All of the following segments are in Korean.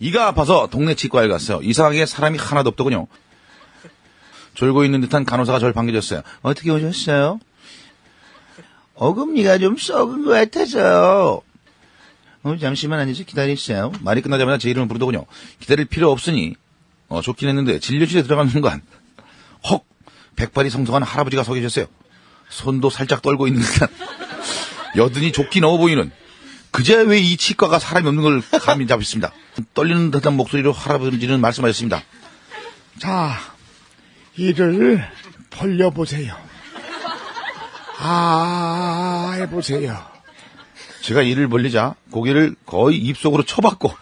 이가 아파서 동네 치과에 갔어요. 이상하게 사람이 하나도 없더군요. 졸고 있는 듯한 간호사가 저를 반겨줬어요. 어떻게 오셨어요? 어금니가 좀 썩은 것 같아서요. 어, 잠시만 앉아서 기다리세요. 말이 끝나자마자 제 이름을 부르더군요. 기다릴 필요 없으니 어, 좋긴 했는데 진료실에 들어가는 순간 헉 백발이 성성한 할아버지가 서 계셨어요. 손도 살짝 떨고 있는 듯한 여든이 좋기 넣어 보이는 그제 왜 이 치과가 사람이 없는 걸 감이 잡았습니다. 떨리는 듯한 목소리로 할아버지는 말씀하셨습니다. 자, 이를 벌려보세요. 아, 해보세요. 제가 이를 벌리자 고개를 거의 입속으로 쳐박고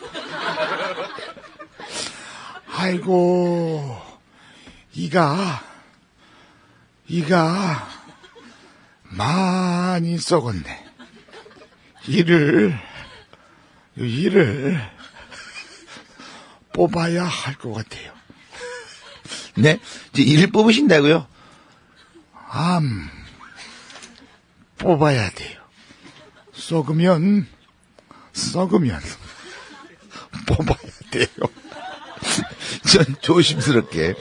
아이고, 이가, 이가 많이 썩었네. 이를, 이를 뽑아야 할 것 같아요. 네 이제 이를 뽑으신다고요? 암, 뽑아야 돼요. 썩으면, 썩으면, 뽑아야 돼요. 전 조심스럽게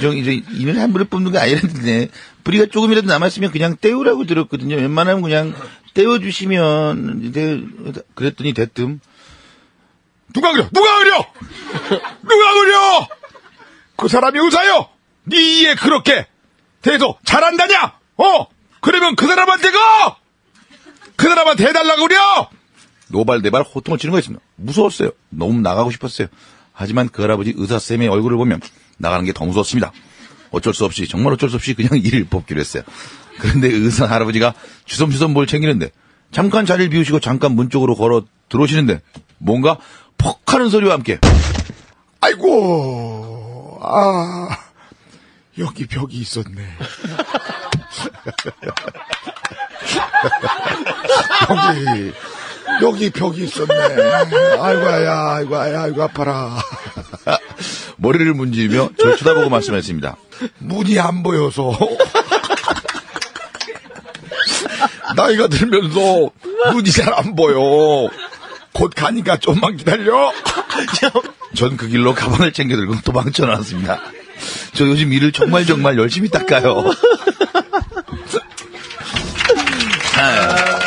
좀 이제 이를 함부로 뽑는 게 아니라는데 뿌리가 조금이라도 남았으면 그냥 떼우라고 들었거든요. 웬만하면 그냥 떼워주시면 이제 그랬더니 대뜸 누가 그려? 누가 그려? 누가 그려? 그 사람이 의사요? 네 이에 그렇게 대도 잘한다냐? 어? 그러면 그 사람한테 가! 그 사람한테 해달라고 그려! 노발대발 호통을 치는 거였습니다. 무서웠어요. 너무 나가고 싶었어요. 하지만 그 할아버지 의사쌤의 얼굴을 보면 나가는 게 더 무서웠습니다. 어쩔 수 없이 정말 어쩔 수 없이 그냥 일을 뽑기로 했어요. 그런데 의사 할아버지가 주섬주섬 뭘 챙기는데 잠깐 자리를 비우시고 잠깐 문 쪽으로 걸어 들어오시는데 뭔가 퍽 하는 소리와 함께 아이고, 아, 여기 벽이 있었네. 여기, 여기 벽이 있었네. 아이고야, 아이고야, 아이고 아파라. 머리를 문지르며 저를 쳐다보고 말씀하셨습니다. 문이 안 보여서. 나이가 들면서 눈이 잘 안 보여. 곧 가니까 좀만 기다려. 전 그 길로 가방을 챙겨 들고 도망쳐 나왔습니다. 저 요즘 일을 정말 정말 열심히 닦아요. 아,